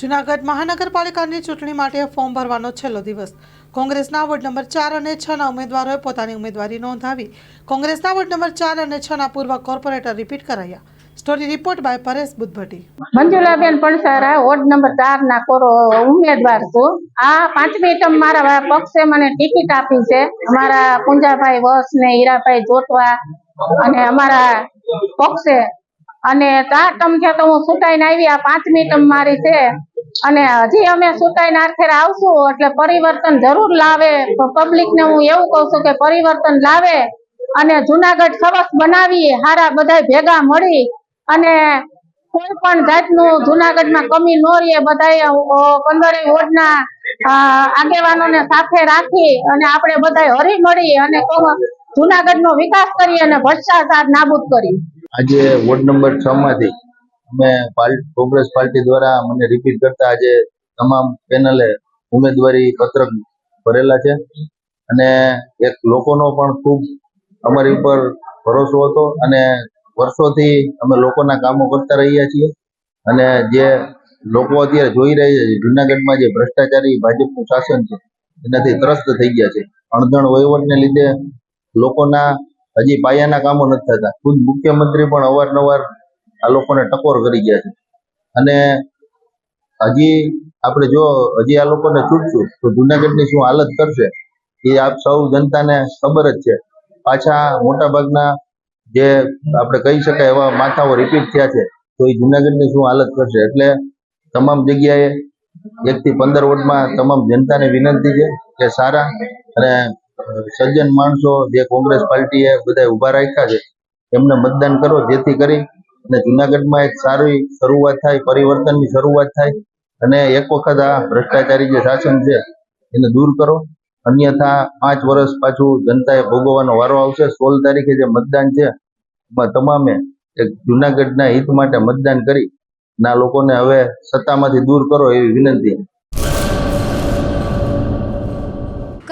જૂનાગઢ મહાનગરપાલિકાની ચૂંટણી માટે ફોર્મ ભરવાનો છેલ્લો દિવસ. કોંગ્રેસના વોર્ડ નંબર ચાર અને છના ઉમેદવારોએ પોતાની ઉમેદવારી નોંધાવી. કોંગ્રેસના વોર્ડ નંબર ચાર અને છના પૂર્વ કોર્પોરેટર રિપીટ કરાયા. Story report by Paresh Buddhbhatti. Manjulaben Pansara, ward number ચાર ના ઉમેદવાર છું. આ પાંચમી ટર્મ મારા પક્ષે મને ટિકિટ આપી છે. અમારા પુંજાભાઈ વસ ને હીરાભાઈ જોટવા અને અમારા પક્ષે. અને ચાર ટર્મ છે તો હું સુટાઈને આવી. આ પાંચમી ટર્મ મારી છે. અને હજી અમે ચૂંટાઈને આખરે આવશું, એટલે પરિવર્તન જરૂર લાવે. પબ્લિક ને હું એવું કઉ છું કે પરિવર્તન લાવે અને જુનાગઢ સરસ બનાવીએ, હારા બધા ભેગા મળી અને કોઈ પણ જાતનું જુનાગઢમાં કમી ન રહીએ બધાય પંદરે વોર્ડના આગેવાનોને સાથે રાખી અને આપણે બધા હરી મળી અને જુનાગઢ જુનાગઢનો વિકાસ કરી અને ભ્રષ્ટાચાર નાબૂદ કરી આજે વોર્ડ નંબર છ માંથી અમે કોંગ્રેસ પાર્ટી દ્વારા મને રિપીટ કરતા આજે તમામ પેનલે ઉમેદવારી પત્રક ભરેલા છે. અને એક લોકોનો પણ ખૂબ અમારી ઉપર ભરોસો હતો અને વર્ષોથી અમે લોકોના કામો કરતા રહ્યા છીએ. અને જે લોકો અત્યારે જોઈ રહ્યા છે જુનાગઢમાં જે ભ્રષ્ટાચારી ભાજપનું શાસન છે, એનાથી ત્રસ્ત થઈ ગયા છે. અણધણ વહીવટને લીધે લોકોના હજી પાયાના કામો નથી થતા. ખુદ મુખ્યમંત્રી પણ અવારનવાર આ લોકોને ટકોર કરી ગયા છે. અને હજી આપણે જો હજી આ લોકોને છૂટશું તો જુનાગઢની શું હાલત કરશે? એ આપ સૌ જનતાને ખબર જ છે. પાછા મોટા ભાગના જે આપણે કહી શકાય એવા માથાઓ રિપીટ થયા છે, તો એ જુનાગઢની શું હાલત કરશે? એટલે તમામ જગ્યાએ એક થી પંદર વોર્ડમાં તમામ જનતાને વિનંતી છે કે સારા અને સજ્જન માણસો જે કોંગ્રેસ પાર્ટીએ બધા ઊભા રાખ્યા છે, એમને મતદાન કરો, જેથી કરી અને જુનાગઢમાં એક સારી શરૂઆત થાય, પરિવર્તનની શરૂઆત થાય અને એક વખત આ ભ્રષ્ટાચારી જે શાસન છે એને દૂર કરો. અન્યથા પાંચ વર્ષ પાછું જનતાએ ભોગવવાનો વારો આવશે. સોળ તારીખે જે મતદાન છે, એમાં તમામે એક જુનાગઢના હિત માટે મતદાન કરી ના લોકોને હવે સત્તામાંથી દૂર કરો એવી વિનંતી.